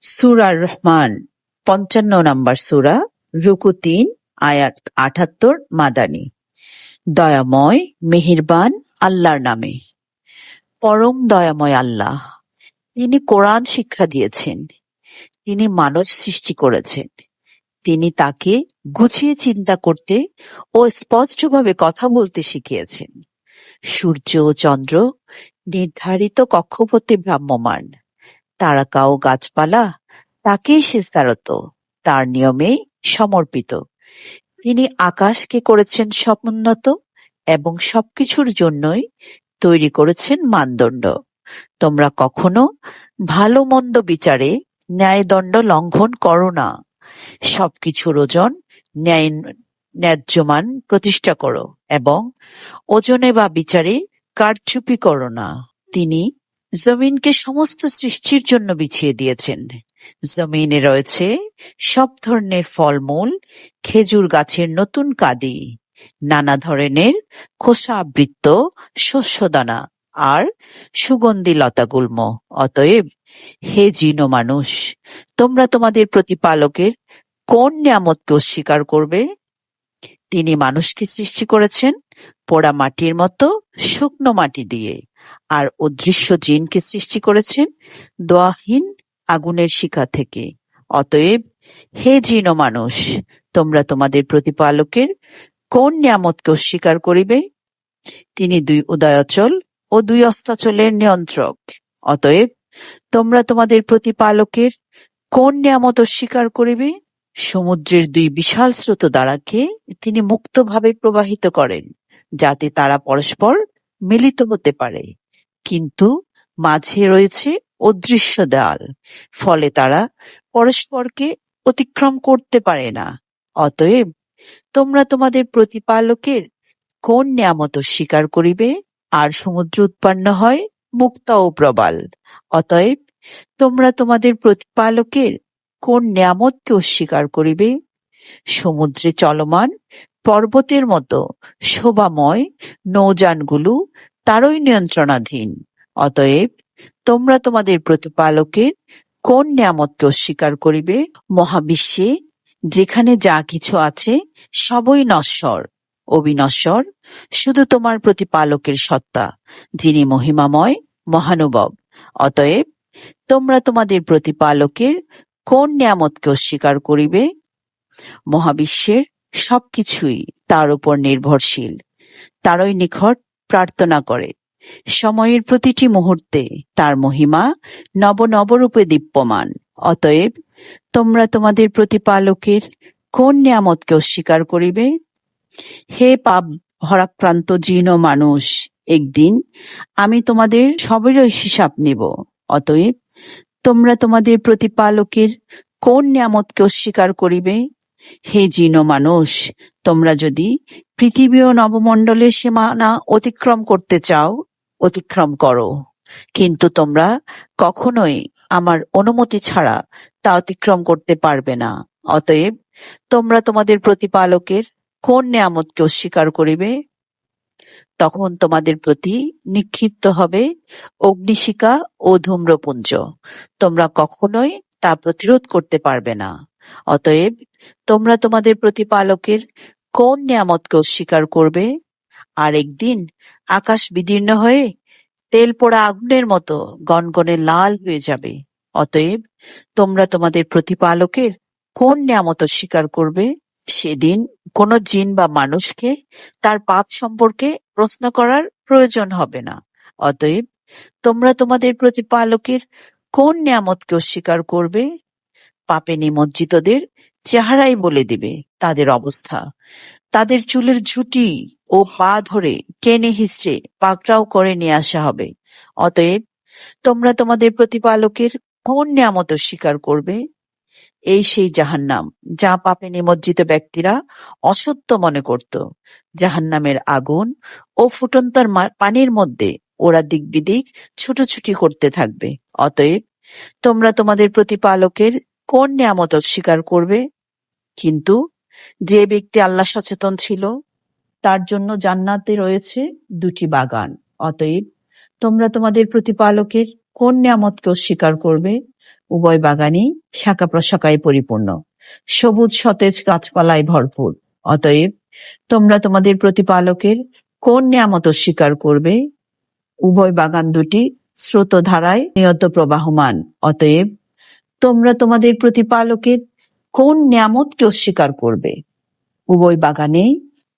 সূরা রহমান, পঞ্চান্ন নম্বর সুরা, রুকু তিন, আয়াত আটাত্তর, মাদানী। দয়াময়, মেহেরবান আল্লাহর নামে। পরম দয়াময় আল্লাহ তিনি কোরআন শিক্ষা দিয়েছেন, তিনি মানব সৃষ্টি করেছেন। তিনি তাকে গুছিয়ে চিন্তা করতে ও স্পষ্টভাবে কথা বলতে শিখিয়েছেন। সূর্য ও চন্দ্র নির্ধারিত কক্ষপথে ভ্রাম্যমান তারকা ও গাছপালা তাকেই সেজদারত তার নিয়মে সমর্পিত। তিনি আকাশকে করেছেন সমুন্নত এবং সবকিছুর জন্যই তৈরি করেছেন মানদণ্ড। তোমরা কখনো ভালো মন্দ বিচারে ন্যায়দণ্ড লঙ্ঘন করো না। সবকিছুর ওজন ন্যায়, ন্যায্যমান প্রতিষ্ঠা করো এবং ওজনে বা বিচারে কারচুপি করো না। তিনি জমিনকে সমস্ত সৃষ্টির জন্য বিছিয়ে দিয়েছেন। জমিনে রয়েছে সব ধরনের ফলমূল, খেজুর গাছের নতুন কাদি, নানা ধরনের খোসা আবৃত শস্যদানা আর সুগন্ধি লতাগুল্ম। অতএব, হে জিন মানুষ, তোমরা তোমাদের প্রতিপালকের কোন নিয়ামতকে অস্বীকার করবে? তিনি মানুষকে সৃষ্টি করেছেন পোড়া মাটির মতো শুকনো মাটি দিয়ে। আর অদৃশ্য জিনকে সৃষ্টি করেছেন দোয়াহীন আগুনের শিখা থেকে। অতএব, হে জিন ও মানুষ, তোমরা তোমাদের প্রতিপালকের কোন নিয়ামতকে অস্বীকার করিবে? তিনি দুই উদয়াচল ও দুই অস্তাচলের নিয়ন্ত্রক। অতএব, তোমরা তোমাদের প্রতিপালকের কোন নিয়ামত অস্বীকার করিবে? সমুদ্রের দুই বিশাল স্রোত দ্বারাকে তিনি মুক্তভাবে প্রবাহিত করেন, যাতে তারা পরস্পর মিলিত হতে পারে। কিন্তু মাঝে রয়েছে অদৃশ্য দেয়াল, ফলে তারা পরস্পরকে অতিক্রম করতে পারে না। অতএব তোমরা তোমাদের প্রতিপালকের কোন নিয়ামত স্বীকার করিবে? আর সমুদ্র উৎপন্ন হয় মুক্তা ও প্রবাল। অতএব তোমরা তোমাদের প্রতিপালকের কোন নিয়ামতকে অস্বীকার করিবে? সমুদ্রে চলমান পর্বতের মতো শোভাময় নৌযানগুলো তারই নিয়ন্ত্রণাধীন। অতএব, তোমরা তোমাদের প্রতিপালকের কোন নিয়ামতকে অস্বীকার করিবে? মহাবিশ্বে যেখানে যা কিছু আছে, সবই নশ্বর। অবিনশ্বর শুধু তোমার প্রতিপালকের সত্তা, যিনি মহিমাময়, মহানুভব। অতএব, তোমরা তোমাদের প্রতিপালকের কোন নিয়ামতকে অস্বীকার করিবে? মহাবিশ্বের সবকিছুই তার উপর নির্ভরশীল। তারই নিকট প্রার্থনা করে। সময়ের প্রতিটি মুহূর্তে তার মহিমা নব নবরূপে দীপ্যমান। অতএব, তোমরা তোমাদের প্রতিপালকের কোন নিয়ামতকে অস্বীকার করিবে? হে পাপ ভরাক্রান্ত ও মানুষ, একদিন আমি তোমাদের সবেরই হিসাব নিব। অতএব, তোমরা তোমাদের প্রতিপালকের কোন নিয়ামতকে অস্বীকার করিবে? হে জিন মানুষ, তোমরা যদি পৃথিবী ও নবমণ্ডলের সীমানা অতিক্রম করতে চাও, অতিক্রম করো। কিন্তু তোমরা কখনোই আমার অনুমতি ছাড়া তা অতিক্রম করতে পারবে না। অতএব তোমরা তোমাদের প্রতিপালকের কোন নিয়ামতকে অস্বীকার করিবে? তখন তোমাদের প্রতি নিক্ষিপ্ত হবে অগ্নিশিখা ও ধূম্রপুঞ্জ। তোমরা কখনোই তা প্রতিরোধ করতে পারবে না। অতএব, তোমরা তোমাদের প্রতিপালকের কোন নিয়ামতকে অস্বীকার করবে? আর একদিন আকাশ বিদীর্ণ হয়ে তেল পোড়া আগুনের মতো গনগনে লাল হয়ে যাবে। অতএব, তোমরা তোমাদের প্রতিপালকের কোন নিয়ামত অস্বীকার করবে? সেদিন কোন জিন বা মানুষকে তার পাপ সম্পর্কে প্রশ্ন করার প্রয়োজন হবে না। অতএব, তোমরা তোমাদের প্রতিপালকের কোন নিয়ামতকে অস্বীকার করবে? পাপে নিমজ্জিতদের চেহারাই বলে দিবে তাদের অবস্থা। তাদের চুলের ঝুঁটি ও পা ধরে টেনে হিস্ট্রে পাকড়াও করে নিয়ে আসা হবে। অতএব, তোমরা তোমাদের প্রতিপালকের কোন নিয়ামত স্বীকার করবে? এই সেই জাহান্নাম, যা পাপে নিমজ্জিত ব্যক্তিরা অসত্য মনে করত। জাহান্নামের আগুন ও ফুটন্তর মা- পানির মধ্যে ওরা দিক বিদিক ছুটোছুটি করতে থাকবে। অতএব তোমরা তোমাদের প্রতিপালকের কোন নিয়ামত অস্বীকার করবে? কিন্তু যে ব্যক্তি আল্লাহ সচেতন ছিল, তার জন্য জান্নাতে রয়েছে দুটি বাগান। অতএব তোমরা তোমাদের প্রতিপালকের কোন নিয়ামতকে অস্বীকার করবে? উভয় বাগানই শাখা প্রশাখায় পরিপূর্ণ। সবুজ, সতেজ গাছপালায় ভরপুর। অতএব তোমরা তোমাদের প্রতিপালকের কোন নিয়ামত অস্বীকার করবে? উভয় বাগান দুটি স্রোতধারায় নিয়ত প্রবাহমান। অতএব তোমরা তোমাদের প্রতিপালকের কোন নিয়ামতকে অস্বীকার করবে? উভয় বাগানে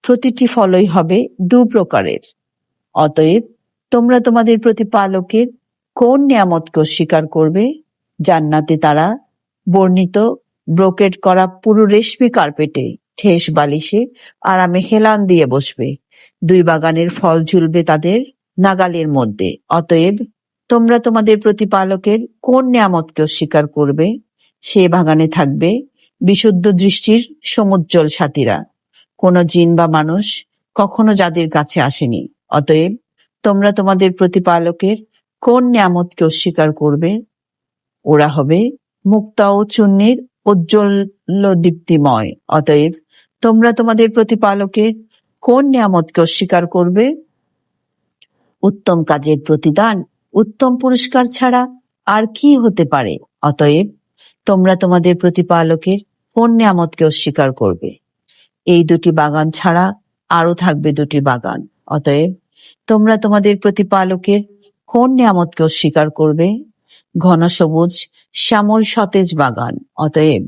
প্রতিটি ফলই হবে দু প্রকারের। অতএব তোমরা তোমাদের প্রতিপালকের কোন নিয়ামতকে অস্বীকার করবে? জান্নাতে তারা বর্ণিত ব্রোকেট করা পুরো রেশমি কার্পেটে ঠেস বালিশে আরামে হেলান দিয়ে বসবে। দুই বাগানের ফল ঝুলবে তাদের নাগালের মধ্যে। অতএব, তোমরা তোমাদের প্রতিপালকের কোন নিয়ামতকে অস্বীকার করবে? সে বাগানে থাকবে বিশুদ্ধ দৃষ্টির সমুজ্জ্বল সাথীরা। কোন জিন বা মানুষ কখনো যাদের কাছে আসেনি। অতএব, তোমরা তোমাদের প্রতিপালকের কোন নিয়ামতকে অস্বীকার করবে? ওরা হবে মুক্তা ও চূর্ণের উজ্জ্বল দীপ্তিময়। অতএব, তোমরা তোমাদের প্রতিপালকের কোন নিয়ামতকে অস্বীকার করবে? উত্তম কাজের প্রতিদান, উত্তম পুরস্কার ছাড়া আর কি হতে পারে? অতএব, তোমরা তোমাদের প্রতিপালকের কোন নিয়ামতকে অস্বীকার করবে। এই দুটি বাগান ছাড়া আরও থাকবে দুটি বাগান। অতএব, তোমরা তোমাদের প্রতিপালকের কোন নিয়ামতকে অস্বীকার করবে। ঘন সবুজ, শ্যামল সতেজ বাগান। অতএব,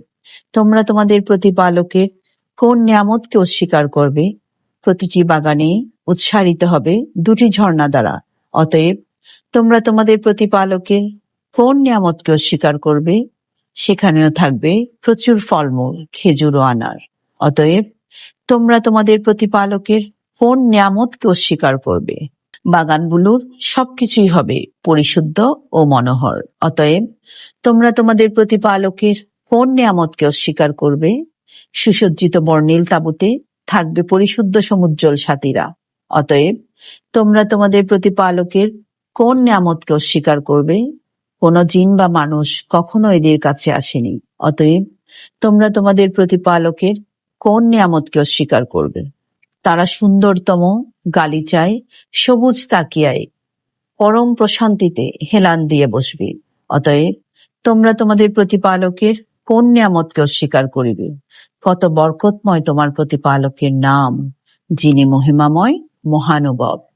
তোমরা তোমাদের প্রতিপালকের কোন নিয়ামতকে অস্বীকার করবে। প্রতিটি বাগানে উৎসারিত হবে দুটি ঝর্ণা দ্বারা। অতএব, তোমরা তোমাদের প্রতিপালকের কোন নিয়ামতকে অস্বীকার করবে, সেখানেও থাকবে প্রচুর ফলমূল, খেজুর ও আনার। অতএব, তোমরা তোমাদের প্রতিপালকের কোন নিয়ামতকে অস্বীকার করবে? বাগানগুলোর সবকিছুই হবে পরিশুদ্ধ ও মনোহর। অতএব, তোমরা তোমাদের প্রতিপালকের কোন নিয়ামতকে অস্বীকার করবে? সুসজ্জিত বর্ণিল তাঁবুতে থাকবে পরিশুদ্ধ সমুজ্জ্বল সাথীরা। অতএব, তোমরা তোমাদের প্রতিপালকের কোন নিয়ামতকে অস্বীকার করবে? কোন জিন বা মানুষ কখনো এদের কাছে আসেনি। অতএব, তোমরা তোমাদের প্রতিপালকের কোন নিয়ামতকে অস্বীকার করবে? তারা সুন্দরতম গালিচায় সবুজ তাকিয়ায়, পরম প্রশান্তিতে হেলান দিয়ে বসবে। অতএব, তোমরা তোমাদের প্রতিপালকের কোন নিয়ামতকে অস্বীকার করিবে? কত বরকতময় তোমার প্রতিপালকের নাম যিনি মহিমাময় মহানুভব।